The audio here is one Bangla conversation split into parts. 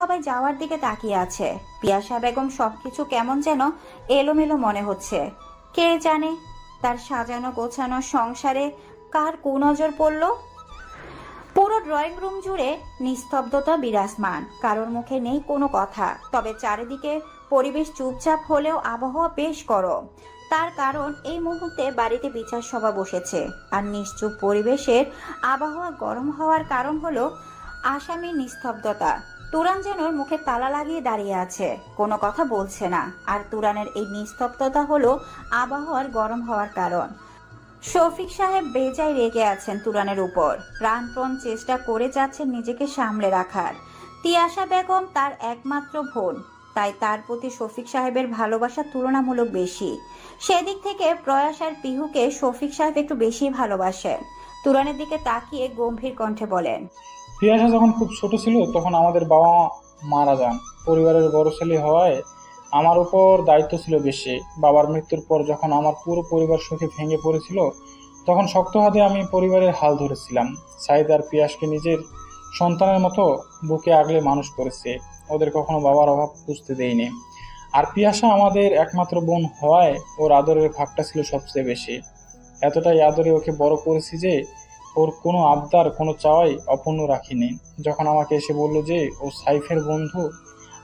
সবাই যাওয়ার দিকে তাকিয়ে আছে। পিয়াসা বেগম সবকিছু কেমন যেন এলোমেলো মনে হচ্ছে। কে জানে তার সাজানো গোছানো সংসারে কার কুনজর পড়ল? পুরো ড্রয়িং রুম জুড়ে নিস্তব্ধতা বিরাজমান, কারোর মুখে নেই কোনো কথা। তবে চারিদিকে পরিবেশ চুপচাপ হলেও আবহাওয়া বেশ গরম। তার কারণ এই মুহূর্তে বাড়িতে বিচার সভা বসেছে। আর নিশ্চুপ পরিবেশের আবহাওয়া গরম হওয়ার কারণ হলো আসামির নিস্তব্ধতা। তুরান যেন মুখে তালা লাগিয়ে দাঁড়িয়ে আছে। কোনো কথা বলছে না। আর তুরানের এই নিস্তব্ধতা হলো আবহাওয়ার গরম হওয়ার কারণ। শফিক সাহেব বেজায় রেগে আছেন তুরানের উপর। প্রাণপণ চেষ্টা করে যাচ্ছেন নিজেকে সামলে রাখার। তিয়াশা বেগম তার একমাত্র বোন। তাই তার প্রতি শফিক সাহেবের ভালোবাসা তুলনামূলক বেশি। সেদিক থেকে প্রয়াস আর পিহুকে শফিক সাহেব একটু বেশি ভালোবাসেন। তুরানের দিকে তাকিয়ে গম্ভীর কণ্ঠে বলেন পিয়াসা যখন খুব ছোট ছিল, তখন আমাদের বাবা মারা যান। পরিবারের বড় ছেলে হওয়ায় আমার উপর দায়িত্ব ছিল বেশি। বাবার মৃত্যুর পর যখন আমার পুরো পরিবার সুখে ভেঙে পড়েছিল, তখন শক্ত হাতে আমি পরিবারের হাল ধরেছিলাম। সাইদ আর পিয়াসকে নিজের সন্তানের মতো বুকে আগলে মানুষ করেছে। ওদের কখনো বাবার অভাব বুঝতে দেয়নি। আর পিয়াসা আমাদের একমাত্র বোন হওয়ায় ওর আদরের ভাগটা ছিল সবচেয়ে বেশি। এতটাই আদরে ওকে বড় করেছি যে ওর কোনো আবদার, কোনো চাওয়াই অপূর্ণ রাখিনি। যখন আমাকে এসে বলল যে, ও সাইফের বন্ধু,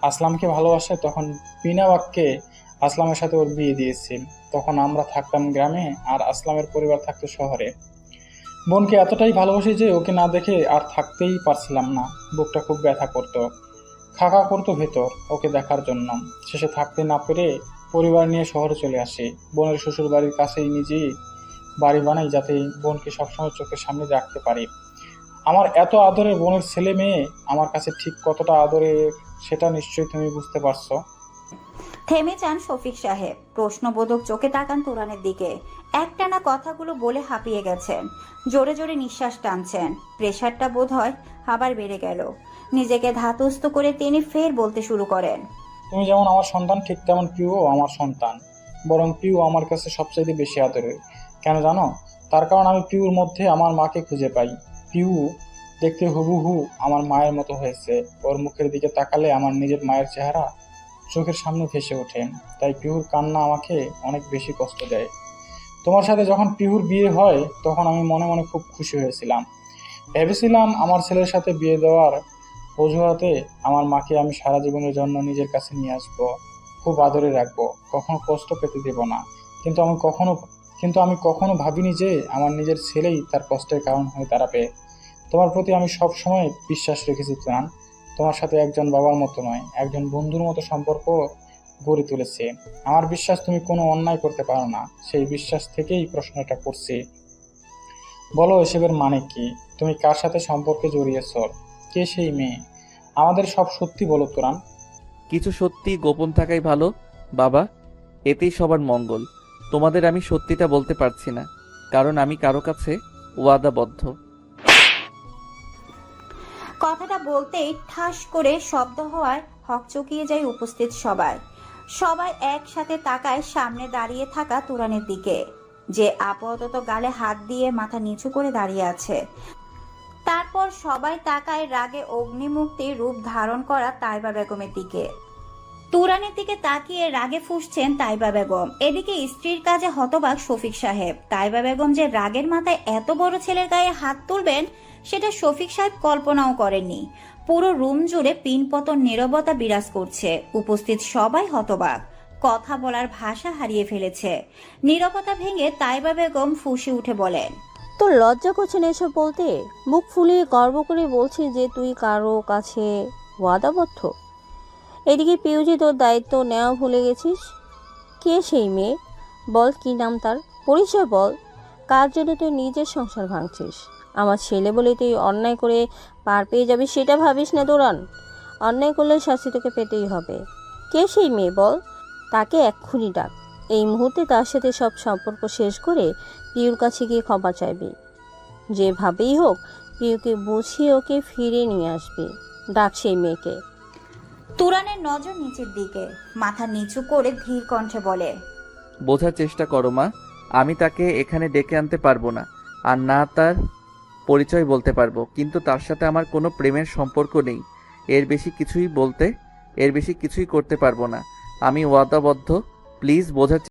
আসলামকে ভালোবাসে, তখন বিনা বাক্যে আসলামের সাথে ওর বিয়ে দিয়েছে। তখন আমরা থাকতাম গ্রামে আর আসলামের পরিবার থাকতো শহরে। বোনকে এতটাই ভালোবাসি যে, ওকে না দেখে আর থাকতেই পারছিলাম না। বুকটা খুব ব্যথা করতো। খাকা করতো ভেতর ওকে দেখার জন্য। শেষে থাকতে না পেরে পরিবার নিয়ে শহরে চলে আসি। বোনের শ্বশুর বাড়ির কাছেই নিজেই বাড়ি বানাই যাতে বোনকে সবসময় চোখের সামনে রাখতে পারি। আমার এত আদরের বোনের ছেলে মেয়ে আমার কাছে ঠিক কতটা আদরের সেটা নিশ্চয়ই তুমি বুঝতে পারছ। থেমে যান শফিক সাহেব। প্রশ্নবোধক চোখে তাকান তুরানের দিকে। একটানা কথাগুলো বলে হাঁপিয়ে গেছেন। জোরে জোরে নিঃশ্বাস টানছেন। প্রেশারটা বোধ হয় আবার বেড়ে গেল। নিজেকে ধাতস্থ করে তিনি ফের বলতে শুরু করেন। তুমি যেমন আমার সন্তান ঠিক তেমন প্রিয়ও আমার সন্তান। বরং প্রিয় আমার কাছে সবচেয়ে বেশি আদরের। কেন জানো? তার কারণ আমি পিউর মধ্যে আমার মাকে খুঁজে পাই। পিউ দেখতে হুবহু আমার মায়ের মতো হয়েছে। ওর মুখের দিকে তাকালে আমার নিজের মায়ের চেহারা চোখের সামনে ভেসে ওঠে। তাই পিহুর কান্না আমাকে অনেক বেশি কষ্ট দেয়। তোমার সাথে যখন পিহুর বিয়ে হয়, তখন আমি মনে মনে খুব খুশি হয়েছিলাম। ভেবেছিলাম আমার ছেলের সাথে বিয়ে দেওয়ার অজুহাতে আমার মাকে আমি সারা জীবনের জন্য নিজের কাছে নিয়ে আসব, খুব আদরে রাখব, কখনো কষ্ট পেতে দেব না। কিন্তু আমি কখনো কিন্তু আমি কখনো ভাবিনি যে আমার নিজের ছেলেই তার কষ্টের কারণ হয়ে দাঁড়াবে। তোমার প্রতি আমি সব সময় বিশ্বাস রেখেছি তুরান তোমার সাথে একজন বাবার মতো নয়, একজন বন্ধুর মতো সম্পর্ক গড়ে তুলেছে। আমার বিশ্বাস তুমি কোনো অন্যায় করতে পারো না, সেই বিশ্বাস থেকেই প্রশ্নটা করছি। বলো, এসবের মানে কি? তুমি কার সাথে সম্পর্কে জড়িয়েছ? কে সেই মেয়ে? আমাদের সব সত্যি বলো, তোরান। কিছু সত্যি গোপন থাকাই ভালো, বাবা। এতেই সবার মঙ্গল। তোমাদের আমি সত্যিটা বলতে পারছি না, কারণ আমি কারও কাছে ওয়াদাবদ্ধ। কথাটা বলতেই ঠাস করে শব্দ হওয়ায় হকচকিয়ে যায় উপস্থিত সবাই। সবাই একসাথে তাকায় সামনে দাঁড়িয়ে থাকা তুরানের দিকে, যে আপাতত গালে হাত দিয়ে মাথা নিচু করে দাঁড়িয়ে আছে। তারপর সবাই তাকায় রাগে অগ্নিমুক্তি রূপ ধারণ করা তাইবা বেগমের দিকে। তুরানের দিকে তাকিয়ে রাগে ফুসছেন তাইবা বেগম। এদিকে স্ত্রীর কাজে হতবাক শফিক সাহেব। তাইবা বেগম যে রাগের মাথায় এত বড় ছেলের গায়ে হাত তুলবেন, সেটা শফিক সাহেব কল্পনাও করেননি। পুরো রুম জুড়ে পিনপতন নীরবতা বিরাজ করছে। উপস্থিত সবাই হতবাক। কথা বলার ভাষা হারিয়ে ফেলেছে। নীরবতা ভেঙে তাইবা বেগম ফুঁসে উঠে বলেন, তোর লজ্জা করছে না এসব বলতে? মুখ ফুলিয়ে গর্ব করে বলছি যে তুই কারও কাছে ওয়াদাবদ্ধ? এদিকে পিউজি তোর দায়িত্ব নেওয়া ভুলে গেছিস? কে সেই মেয়ে? বল কি নাম তার? পরিচয় বল। কার জন্য তুই নিজের সংসার ভাঙছিস? আমার ছেলে বলে তুই অন্যায় করে পার পেয়ে যাবি সেটা ভাবিস না দৌড়ান অন্যায় করলে শাস্তি তোকে পেতেই হবে। কে সেই মেয়ে বল? তাকে এক্ষুনি ডাক। এই মুহূর্তে তার সাথে সব সম্পর্ক শেষ করে পিউর কাছে গিয়ে ক্ষমা চাইবি। যেভাবেই হোক, পিউকে বুঝিয়ে ওকে ফিরে নিয়ে আসবি। ডাক সেই মেয়েকে। তুরানের নজর নিচের দিকে, মাথা নিচু করে ধীর কণ্ঠে বলে, বোঝার চেষ্টা করো মা, আমি তাকে এখানে ডেকে আনতে পারব না, আর না তার পরিচয় বলতে পারব, কিন্তু তার সাথে আমার কোনো প্রেমের সম্পর্ক নেই, এর বেশি কিছুই বলতে, এর বেশি কিছুই করতে পারব না, আমি ওয়াদাবদ্ধ প্লিজ বোঝার